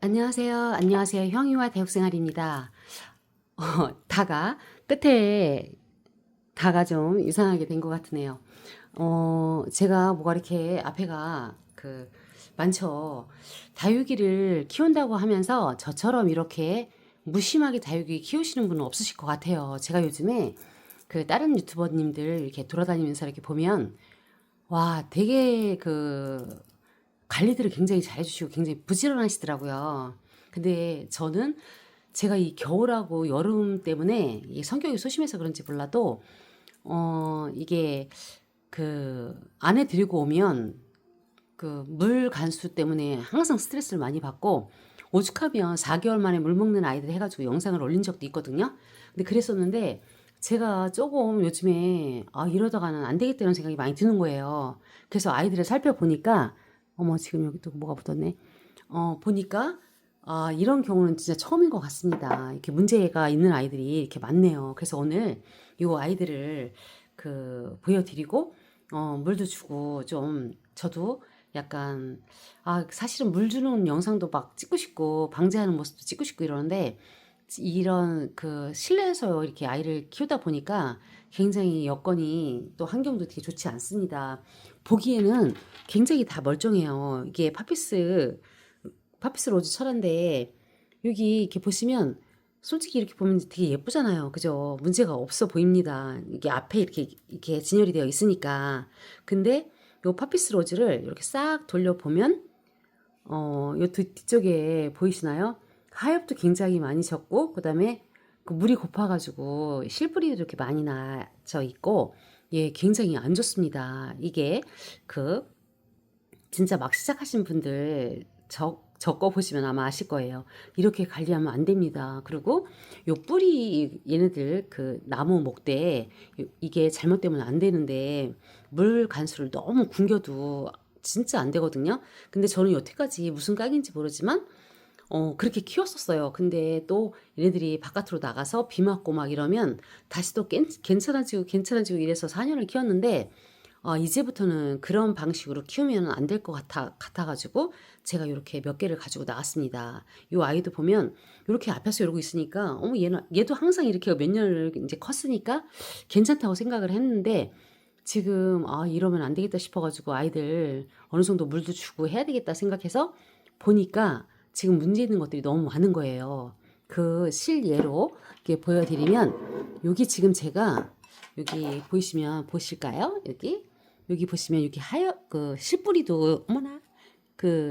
안녕하세요. 안녕하세요. 형이와 대학생활입니다. 어, 다가 끝에 다가 좀 이상하게 된 것 같으네요. 어, 제가 뭐가 이렇게 앞에가 그 많죠. 다육이를 키운다고 하면서 저처럼 이렇게 무심하게 다육이 키우시는 분은 없으실 것 같아요. 제가 요즘에 그 다른 유튜버님들 이렇게 돌아다니면서 이렇게 보면 와, 되게 그 관리들을 굉장히 잘 해주시고 굉장히 부지런하시더라고요. 근데 저는 제가 이 겨울하고 여름 때문에 이 성격이 소심해서 그런지 몰라도 어 이게 그 안에 들고 오면 그 물 간수 때문에 항상 스트레스를 많이 받고 오죽하면 4개월 만에 물 먹는 아이들 해가지고 영상을 올린 적도 있거든요. 근데 그랬었는데 제가 조금 요즘에 아 이러다가는 안 되겠다는 생각이 많이 드는 거예요. 그래서 아이들을 살펴보니까 어머 지금 여기 또 뭐가 붙었네. 어 보니까 아 이런 경우는 진짜 처음인 것 같습니다. 이렇게 문제가 있는 아이들이 이렇게 많네요. 그래서 오늘 이 아이들을 그 보여드리고 어 물도 주고 좀 저도 약간 아 사실은 물 주는 영상도 막 찍고 싶고 방제하는 모습도 찍고 싶고 이러는데 이런 그 실내에서 이렇게 아이를 키우다 보니까 굉장히 여건이 또 환경도 되게 좋지 않습니다. 보기에는 굉장히 다 멀쩡해요. 이게 파피스 파피스 로즈 철인데 여기 이렇게 보시면 솔직히 이렇게 보면 되게 예쁘잖아요. 그죠? 문제가 없어 보입니다. 이게 앞에 이렇게 이렇게 진열이 되어 있으니까. 근데 요 파피스 로즈를 이렇게 싹 돌려 보면 어, 요 뒤- 뒤쪽에 보이시나요? 하엽도 굉장히 많이 졌고, 그 다음에 그 물이 고파가지고 실뿌리도 이렇게 많이 나져 있고, 예, 굉장히 안 좋습니다. 이게 그 진짜 막 시작하신 분들 적, 적어 보시면 아마 아실 거예요. 이렇게 관리하면 안 됩니다. 그리고 요 뿌리 얘네들 그 나무 목대 이게 잘못되면 안 되는데 물 간수를 너무 굶겨도 진짜 안 되거든요. 근데 저는 여태까지 무슨 깡인지 모르지만 어, 그렇게 키웠었어요. 근데 또 얘네들이 바깥으로 나가서 비 맞고 막 이러면 다시 또 괜, 괜찮아지고 괜찮아지고 이래서 4년을 키웠는데 어, 이제부터는 그런 방식으로 키우면 안 될 것 같아, 같아가지고 제가 이렇게 몇 개를 가지고 나왔습니다. 이 아이도 보면 이렇게 앞에서 이러고 있으니까 어머 얘는 얘도 항상 이렇게 몇 년을 이제 컸으니까 괜찮다고 생각을 했는데 지금 아 이러면 안 되겠다 싶어가지고 아이들 어느 정도 물도 주고 해야 되겠다 생각해서 보니까 지금 문제 있는 것들이 너무 많은 거예요. 그 실예로 이렇게 보여드리면 여기 지금 제가 여기 보이시면 보실까요? 여기 여기 보시면 여기 하여 그 실뿌리도 어머나 그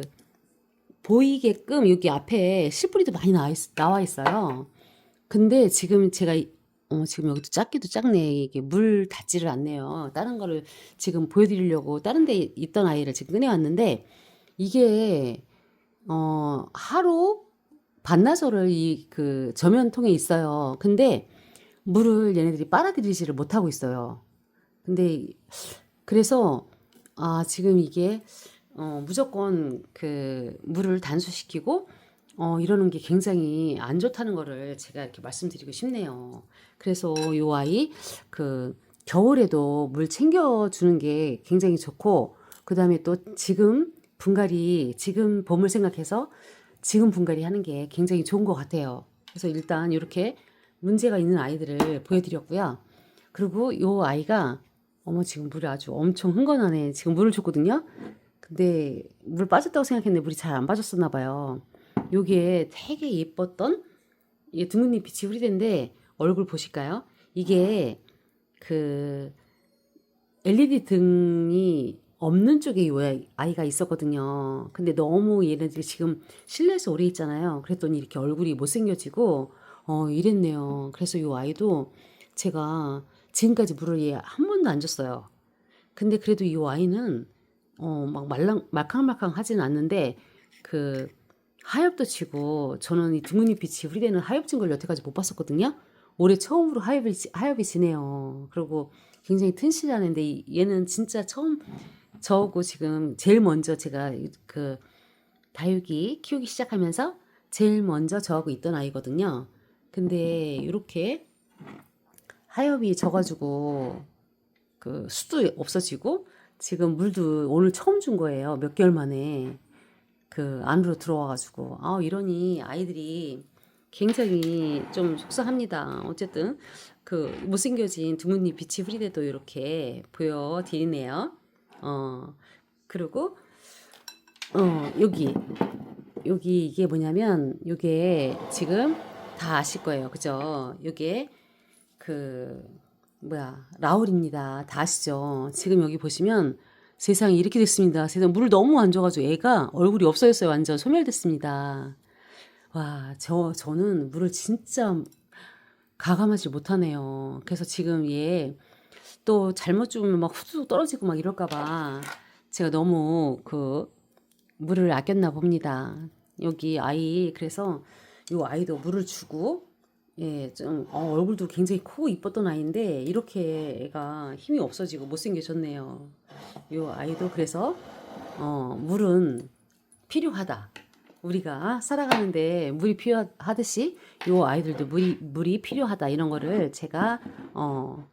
보이게끔 여기 앞에 실뿌리도 많이 나와, 있, 나와 있어요. 근데 지금 제가 이- 어, 지금 여기도 작기도 작네. 이게 물 닿지를 않네요. 다른 거를 지금 보여드리려고 다른 데 있던 아이를 지금 꺼내왔는데 이게 어, 하루 반나절을 이 그 저면통에 있어요. 근데 물을 얘네들이 빨아들이지를 못하고 있어요. 근데 그래서 아 지금 이게 어, 무조건 그 물을 단수시키고 어, 이러는 게 굉장히 안 좋다는 거를 제가 이렇게 말씀드리고 싶네요. 그래서 요 아이 그 겨울에도 물 챙겨주는 게 굉장히 좋고 그 다음에 또 지금 분갈이 지금 봄을 생각해서 지금 분갈이 하는 게 굉장히 좋은 것 같아요. 그래서 일단 이렇게 문제가 있는 아이들을 보여드렸고요. 그리고 요 아이가 어머 지금 물이 아주 엄청 흥건하네. 지금 물을 줬거든요. 근데 물 빠졌다고 생각했는데 물이 잘 안 빠졌었나 봐요. 요게 되게 예뻤던 이게 둥근잎 빛이 흐리는데 얼굴 보실까요? 이게 그 LED 등이 없는 쪽에 요 아이가 있었거든요. 근데 너무 얘네들이 지금 실내에서 오래 있잖아요. 그랬더니 이렇게 얼굴이 못생겨지고 어 이랬네요. 그래서 요 아이도 제가 지금까지 물을 얘 한 번도 안 줬어요. 근데 그래도 이 아이는 어 막 말랑 말캉말캉 하진 않는데 그 하엽도 치고 저는 이 둥근잎 빛이 흐리되는 하엽진 걸 여태까지 못 봤었거든요. 올해 처음으로 하엽이 지- 하엽이 지네요. 그리고 굉장히 튼실하는데 이- 얘는 진짜 처음 저하고 지금 제일 먼저 제가 이- 그 다육이 키우기 시작하면서 제일 먼저 저하고 있던 아이거든요. 근데 이렇게 하엽이 져가지고 그 수도 없어지고 지금 물도 오늘 처음 준 거예요. 몇 개월 만에. 그 안으로 들어와가지고 아 이러니 아이들이 굉장히 좀 속상합니다. 어쨌든 그 못생겨진 두문잎 빛이 흐리대도 이렇게 보여드리네요. 어 그리고 어 여기 여기 이게 뭐냐면 요게 지금 다 아실 거예요. 그죠? 요게 그 뭐야 라울입니다. 다 아시죠? 지금 여기 보시면 세상이 이렇게 됐습니다. 세상 물을 너무 안 줘가지고 애가 얼굴이 없어졌어요. 완전 소멸됐습니다. 와, 저 저는 물을 진짜 가감하지 못하네요. 그래서 지금 얘 또 잘못 주면 막 후두둑 떨어지고 막 이럴까봐 제가 너무 그 물을 아꼈나 봅니다. 여기 아이 그래서 요 아이도 물을 주고 예, 좀 어, 얼굴도 굉장히 크고 이뻤던 아이인데 이렇게 애가 힘이 없어지고 못생겨졌네요. 요 아이도 그래서 어, 물은 필요하다. 우리가 살아가는데 물이 필요하듯이 요 아이들도 물이 물이 필요하다 이런 거를 제가 어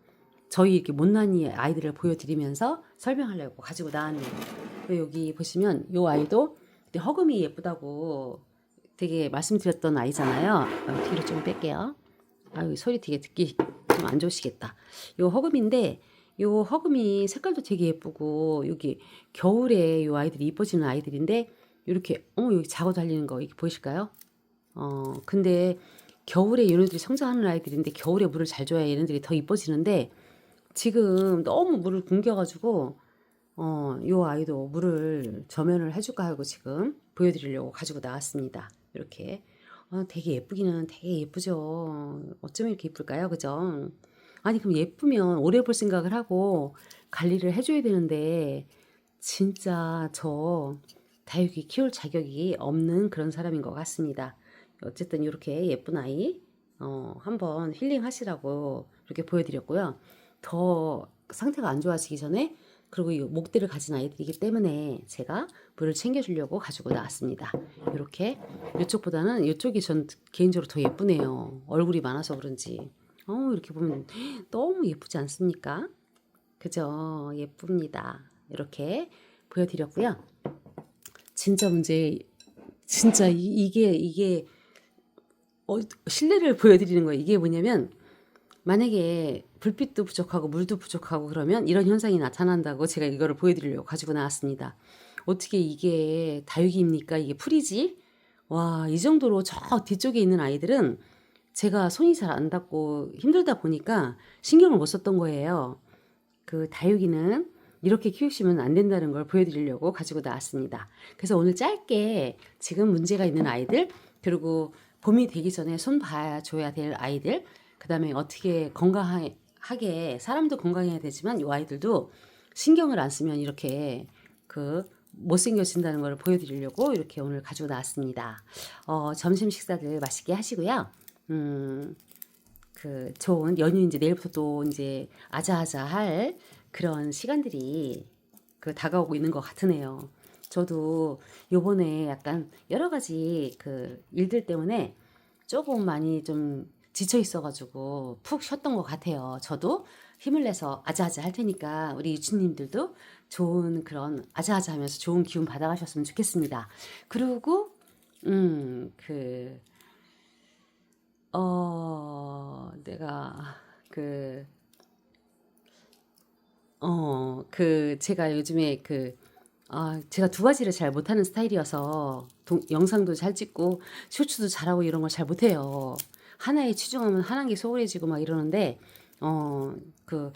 저희 이렇게 못난이 아이들을 보여드리면서 설명하려고 가지고 나왔네요. 여기 보시면 요 아이도 허금이 예쁘다고 되게 말씀드렸던 아이잖아요. 어, 뒤로 좀 뺄게요. 아유 소리 되게 듣기 좀 안 좋으시겠다. 요 허금인데 요 허금이 색깔도 되게 예쁘고 여기 겨울에 요 아이들이 이뻐지는 아이들인데 이렇게 어머 여기 자고 달리는 거 이게 보이실까요? 어 근데 겨울에 얘네들이 성장하는 아이들인데 겨울에 물을 잘 줘야 얘네들이 더 이뻐지는데 지금 너무 물을 굶겨가지고 어, 요 아이도 물을 저면을 해줄까 하고 지금 보여드리려고 가지고 나왔습니다. 이렇게. 어, 되게 예쁘기는 되게 예쁘죠. 어쩌면 이렇게 예쁠까요? 그죠? 아니, 그럼 예쁘면 오래 볼 생각을 하고 관리를 해줘야 되는데, 진짜 저 다육이 키울 자격이 없는 그런 사람인 것 같습니다. 어쨌든 이렇게 예쁜 아이, 어, 한번 힐링 하시라고 이렇게 보여드렸고요. 더 상태가 안 좋아지기 전에 그리고 이 목대를 가진 아이들이기 때문에 제가 물을 챙겨주려고 가지고 나왔습니다. 이렇게 이쪽보다는 이쪽이 전 개인적으로 더 예쁘네요. 얼굴이 많아서 그런지. 어 이렇게 보면 너무 예쁘지 않습니까? 그죠? 예쁩니다. 이렇게 보여드렸고요. 진짜 문제, 진짜 이, 이게 이게 어, 신뢰를 보여드리는 거예요. 이게 뭐냐면 만약에 불빛도 부족하고 물도 부족하고 그러면 이런 현상이 나타난다고 제가 이거를 보여드리려고 가지고 나왔습니다. 어떻게 이게 다육이입니까? 이게 풀이지? 와, 이 정도로 저 뒤쪽에 있는 아이들은 제가 손이 잘 안 닿고 힘들다 보니까 신경을 못 썼던 거예요. 그 다육이는 이렇게 키우시면 안 된다는 걸 보여드리려고 가지고 나왔습니다. 그래서 오늘 짧게 지금 문제가 있는 아이들, 그리고 봄이 되기 전에 손 봐줘야 될 아이들, 그 다음에 어떻게 건강하게, 사람도 건강해야 되지만 이 아이들도 신경을 안 쓰면 이렇게 그 못생겨진다는 걸 보여드리려고 이렇게 오늘 가지고 나왔습니다. 어, 점심 식사들 맛있게 하시고요. 음, 그 좋은 연휴 이제 내일부터 또 이제 아자아자 할 그런 시간들이 그 다가오고 있는 것 같으네요. 저도 요번에 약간 여러 가지 그 일들 때문에 조금 많이 좀 지쳐 있어가지고 푹 쉬었던 것 같아요. 저도 힘을 내서 아자아자 할 테니까 우리 유치님들도 좋은 그런 아자아자 하면서 좋은 기운 받아가셨으면 좋겠습니다. 그리고, 음, 그, 어, 내가 그, 어, 그, 제가 요즘에 그, 아, 제가 두 가지를 잘 못하는 스타일이어서 동, 영상도 잘 찍고 쇼츠도 잘하고 이런 걸 잘 못해요. 하나에 치중하면 하나인 게 소홀해지고 막 이러는데 어 그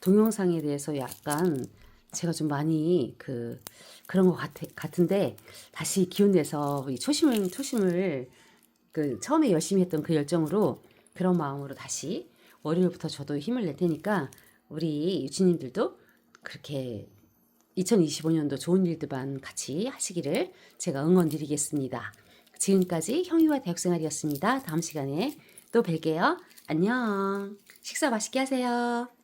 동영상에 대해서 약간 제가 좀 많이 그 그런 것 같, 같은데 다시 기운 내서 이 초심을 초심을 그 처음에 열심히 했던 그 열정으로 그런 마음으로 다시 월요일부터 저도 힘을 낼 테니까 우리 유치님들도 그렇게 2025년도 좋은 일들만 같이 하시기를 제가 응원 드리겠습니다. 지금까지 형이와 대학생활이었습니다. 다음 시간에 또 뵐게요. 안녕. 식사 맛있게 하세요.